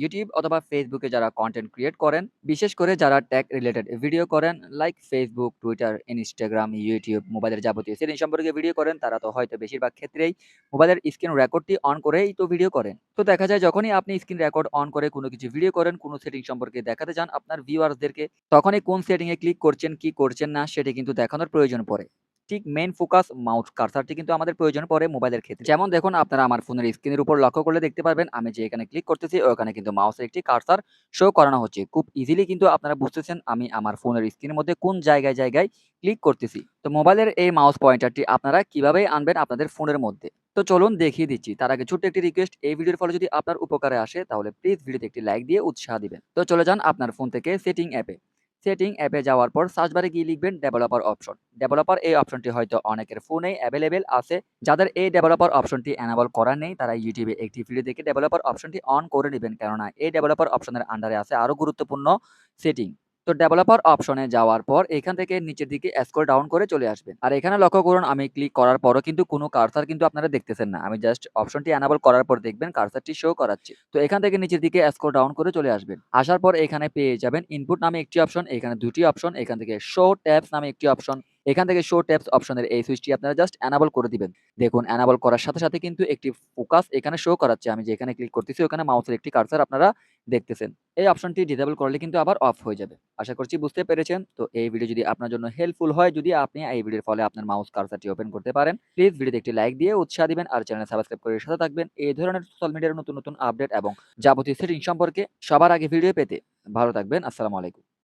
YouTube অথবা ফেসবুকে যারা কন্টেন্ট ক্রিয়েট করেন, বিশেষ করে যারা টেক রিলেটেড ভিডিও করেন like Facebook, Twitter, Instagram, YouTube মোবাইলের যাবতীয় সেটিং সম্পর্কে ভিডিও করেন তারা তো হয়তো বেশিরভাগ ক্ষেত্রেই মোবাইলের স্ক্রিন রেকর্ডটি অন করেই তো ভিডিও করেন। তো দেখা যায় যখনই আপনি স্ক্রিন রেকর্ড অন করে কোনো কিছু ভিডিও করেন, কোনো সেটিং সম্পর্কে দেখাতে চান আপনার ভিউয়ার্সদেরকে, তখনই কোন সেটিং এ ক্লিক করছেন, কি করছেন না সেটি কিন্তু দেখানোর প্রয়োজন পড়ে। ঠিক মেন ফোকাস মাউস কার্সারটি কিন্তু আমাদের প্রয়োজন পড়ে মোবাইলের ক্ষেত্রে। যেমন দেখুন আপনারা আমার ফোনের স্ক্রিনের উপর লক্ষ্য করলে দেখতে পারবেন আমি যে এখানে ক্লিক করতেছি ওখানে কিন্তু মাউসের একটি কার্সার শো করানো হচ্ছে। খুব ইজিলি কিন্তু আপনারা বুঝতেছেন আমি আমার ফোনের স্ক্রিনের মধ্যে কোন জায়গায়, জায়গায় ক্লিক করতেছি। তো মোবাইলের এই মাউস পয়েন্টারটি আপনারা কীভাবে আনবেন আপনাদের ফোনের মধ্যে। তো চলুন দেখিয়ে দিচ্ছি। তার আগে ছোট্ট একটি রিকোয়েস্ট এই ভিডিওর ফলে যদি আপনার উপকারে আসে তাহলে প্লিজ ভিডিওতে একটি লাইক দিয়ে উৎসাহ দিবেন। তো চলে যান আপনার ফোন থেকে সেটিং অ্যাপে। সেটিং অ্যাপে যাওয়ার পর সার্চ বারে গিয়ে লিখবেন ডেভেলপার অপশন। ডেভেলপার এই অপশনটি হয়তো অনেকের ফোনেই অ্যাভেলেবেল আছে। যাদের এই ডেভেলপার অপশনটি অ্যানাবল করা নেই, তারা ইউটিউবে একটি ভিডিও দেখে ডেভেলপার অপশনটি অন করে নেবেন কেননা এই ডেভেলপার অপশনের আন্ডারে আছে আরও গুরুত্বপূর্ণ সেটিং। তো ডেভেলপার অপশনে যাওয়ার পর এখান থেকে নিচের দিকে স্ক্রল ডাউন করে চলে আসবেন। আর এখানে লক্ষ্য করুন আমি ক্লিক করার পরও কিন্তু কোনো কার্সার কিন্তু আপনারা দেখতেছেন না। আমি জাস্ট অপশনটি অ্যানাবল করার পর দেখবেন কার্সারটি শো করাচ্ছে। তো এখান থেকে নিচের দিকে স্ক্রল ডাউন করে চলে আসবেন। আসার পর এখানে পেয়ে যাবেন ইনপুট নামে একটি অপশন, এখানে দুটি অপশন, এখান থেকে শো ট্যাবস নামে একটি অপশন। এখান থেকে শো ট্যাবস অপশনের এই সুইচটি আপনারা জাস্ট অ্যানাবল করে দিবেন। দেখুন অ্যানাবল করার সাথে, সাথে কিন্তু একটি ফোকাস এখানে শো করাচ্ছে। আমি যেখানে ক্লিক করতেছি ওখানে মাউসের একটি কার্সার আপনারা দেখতেছেন। এই অপশনটি ডিসেবল করলে কিন্তু আবার অফ হয়ে যাবে। আশা করছি বুঝতে পেরেছেন। তো এই ভিডিও যদি আপনার জন্য হেল্পফুল হয়, যদি আপনি এই ভিডিওর ফলে আপনার মাউস কার্সারটি ওপেন করতে পারেন, প্লিজ ভিডিওতে একটি লাইক দিয়ে উৎসাহ দিবেন আর চ্যানেল সাবস্ক্রাইব করে সাথে থাকবেন। এই ধরনের সোশ্যাল মিডিয়ার নতুন, নতুন আপডেট এবং যাবতীয় সেটিং সম্পর্কে সবার আগে ভিডিও পেতে ভালো থাকবেন। আসসালামু আলাইকুম।